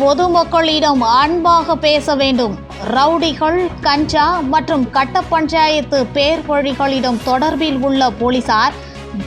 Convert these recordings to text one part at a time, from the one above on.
பொதுமக்களிடம் அன்பாக பேச வேண்டும். ரவுடிகள் கஞ்சா மற்றும் கட்ட பஞ்சாயத்து பேர் வழிகளிடம் தொடர்பில் உள்ள போலீசார்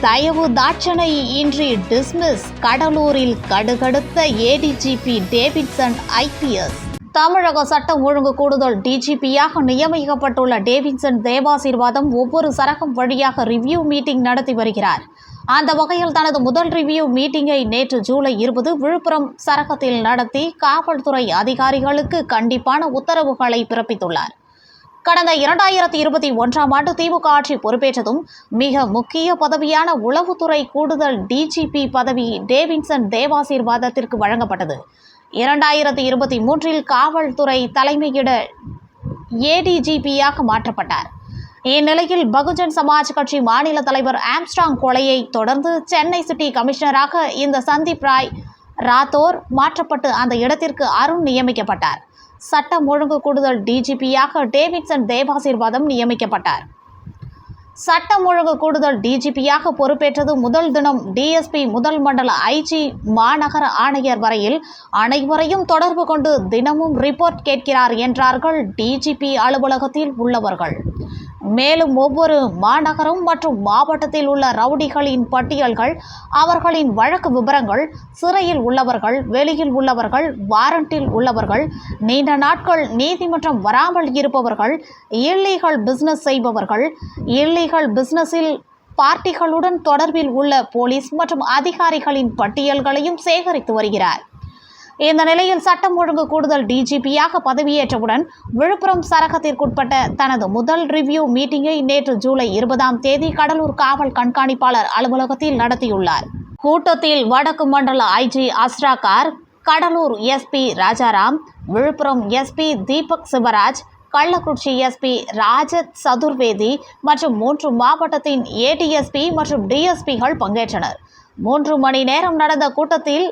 தயவு தாட்சணை இன்றி டிஸ்மிஸ் கடலூரில் கடுகடுத்த ஏடிஜிபி டேவிட்சன் ஐபிஎஸ். தமிழக சட்டம் ஒழுங்கு கூடுதல் டிஜிபியாக நியமிக்கப்பட்டுள்ள டேவிட்சன் தேவாசீர்வாதம் ஒவ்வொரு சரகம் வழியாக ரிவ்யூ மீட்டிங் நடத்தி வருகிறார். அந்த வகையில் தனது முதல் ரிவ்யூ மீட்டிங்கை நேற்று ஜூலை இருபது விழுப்புரம் சரகத்தில் நடத்தி காவல்துறை அதிகாரிகளுக்கு கண்டிப்பான உத்தரவுகளை பிறப்பித்துள்ளார். கடந்த இரண்டாயிரத்தி இருபத்தி ஒன்றாம் ஆண்டு திமுக ஆட்சி பொறுப்பேற்றதும் மிக முக்கிய பதவியான உளவுத்துறை கூடுதல் டிஜிபி பதவி டேவின்சன் தேவாசீர்வாதத்திற்கு வழங்கப்பட்டது. இரண்டாயிரத்தி இருபத்தி மூன்றில் காவல்துறை தலைமையிட ஏடிஜிபியாக மாற்றப்பட்டார். இந்நிலையில் பகுஜன் சமாஜ் கட்சி மாநில தலைவர் ஆம்ஸ்ட்ராங் கொலையை தொடர்ந்து சென்னை சிட்டி கமிஷனராக இந்த சந்தீப் ராய் ராத்தோர் மாற்றப்பட்டு அந்த இடத்திற்கு அருண் நியமிக்கப்பட்டார். சட்டம் ஒழுங்கு கூடுதல் டிஜிபியாக டேவிட்சன் தேவாசீர்வாதம் நியமிக்கப்பட்டார். சட்டம் ஒழுங்கு கூடுதல் டிஜிபியாக பொறுப்பேற்றது முதல் தினம் டிஎஸ்பி முதல் மண்டல ஐஜி மாநகர ஆணையர் வரையில். அனைவரையும் தொடர்பு கொண்டு தினமும் ரிப்போர்ட் கேட்கிறார் என்றார்கள் டிஜிபி அலுவலகத்தில் உள்ளவர்கள். மேலும் ஒவ்வொரு மாநகரம் மற்றும் மாவட்டத்தில் உள்ள ரவுடிகளின் பட்டியல்கள் அவர்களின் வழக்கு விவரங்கள் சிறையில் உள்ளவர்கள் வெளியில் உள்ளவர்கள் வாரண்டில் உள்ளவர்கள் நீண்ட நாட்கள் நீதிமன்றம் வராமல் இருப்பவர்கள் இல்லீகல் பிஸ்னஸ் செய்பவர்கள் இல்லீகல் பிஸ்னஸில் பார்ட்டிகளுடன் தொடர்பில் உள்ள போலீஸ் மற்றும் அதிகாரிகளின் பட்டியல்களையும் சேகரித்து வருகிறார். இந்த நிலையில் சட்டம் ஒழுங்கு கூடுதல் டிஜிபியாக பதவியேற்றவுடன் விழுப்புரம் சரகத்திற்குட்பட்ட தனது முதல் ரிவ்யூ மீட்டிங்கை நேற்று ஜூலை இருபதாம் தேதி கடலூர் காவல் கண்காணிப்பாளர் அலுவலகத்தில் நடத்தியுள்ளார். கூட்டத்தில் வடக்கு மண்டல IG Asra Garg Cuddalore SP Rajaram Villupuram SP Deepak Sivaraj Kallakurichi SP Rajat Chaturvedi மற்றும் மூன்று மாவட்டத்தின் ஏடிஎஸ்பி மற்றும் டிஎஸ்பிகள் பங்கேற்றனர். மூன்று மணி நேரம் நடந்த கூட்டத்தில்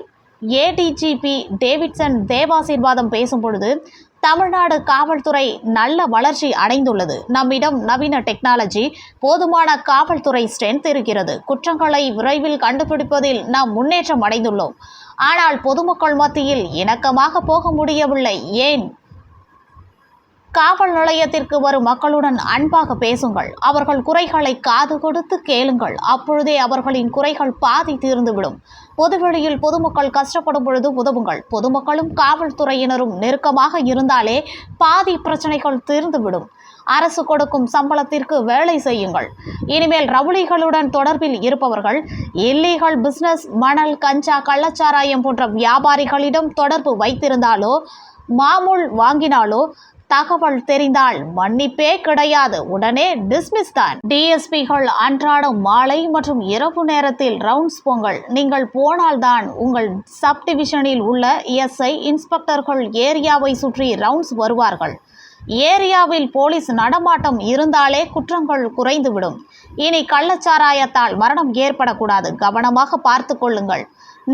ஏடிஜிபி டேவிட்சன் தேவாசீர்வாதம் பேசும் பொழுது தமிழ்நாடு காவல்துறை நல்ல வளர்ச்சி அடைந்துள்ளது. நம்மிடம் நவீன டெக்னாலஜி போதுமான காவல்துறை ஸ்ட்ரென்த் இருக்கிறது. குற்றங்களை விரைவில் கண்டுபிடிப்பதில் நாம் முன்னேற்றம் அடைந்துள்ளோம். ஆனால் பொதுமக்கள் மத்தியில் இணக்கமாக போக முடியவில்லை. ஏன்? காவல் நிலையத்திற்கு வரும் மக்களுடன் அன்பாக பேசுங்கள். அவர்கள் குறைகளை காது கொடுத்து கேளுங்கள். அப்பொழுதே அவர்களின் குறைகள் பாதி தீர்ந்துவிடும். பொதுவெளியில் பொதுமக்கள் கஷ்டப்படும் பொழுது உதவுங்கள். பொதுமக்களும் காவல்துறையினரும் நெருக்கமாக இருந்தாலே பாதி பிரச்சனைகள் தீர்ந்துவிடும். அரசு கொடுக்கும் சம்பளத்திற்கு வேலை செய்யுங்கள். இனிமேல் ரவுளிகளுடன் தொடர்பில் இருப்பவர்கள் இல்லீகல் பிசினஸ் மணல் கஞ்சா கள்ளச்சாராயம் போன்ற வியாபாரிகளிடம் தொடர்பு வைத்திருந்தாலோ மாமூல் வாங்கினாலோ தகவல் தெரிந்தால் மன்னிப்பே கிடையாது. உடனே டிஸ்மிஸ் தான். டிஎஸ்பிகள் அன்றாடம் மாலை மற்றும் இரவு நேரத்தில் ரவுண்ட்ஸ் போங்கள். நீங்கள் போனால்தான் உங்கள் சப் டிவிஷனில் உள்ள எஸ்ஐ இன்ஸ்பெக்டர்கள் ஏரியாவை சுற்றி ரவுண்ட்ஸ் வருவார்கள். ஏரியாவில் போலீஸ் நடமாட்டம் இருந்தாலே குற்றங்கள் குறைந்துவிடும். இனி கள்ளச்சாராயத்தால் மரணம் ஏற்படக்கூடாது. கவனமாக பார்த்து கொள்ளுங்கள்.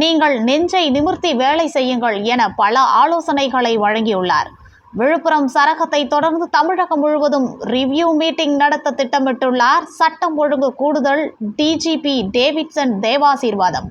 நீங்கள் நெஞ்சை நிமிர்த்தி வேலை செய்யுங்கள் என பல ஆலோசனைகளை வழங்கியுள்ளார். விழுப்புரம் சரகத்தை தொடர்ந்து தமிழகம் முழுவதும் ரிவ்யூ மீட்டிங் நடத்த திட்டமிட்டுள்ளார். சட்டம் ஒழுங்கு கூடுதல் டிஜிபி டேவிட்சன் தேவாசீர்வாதம்.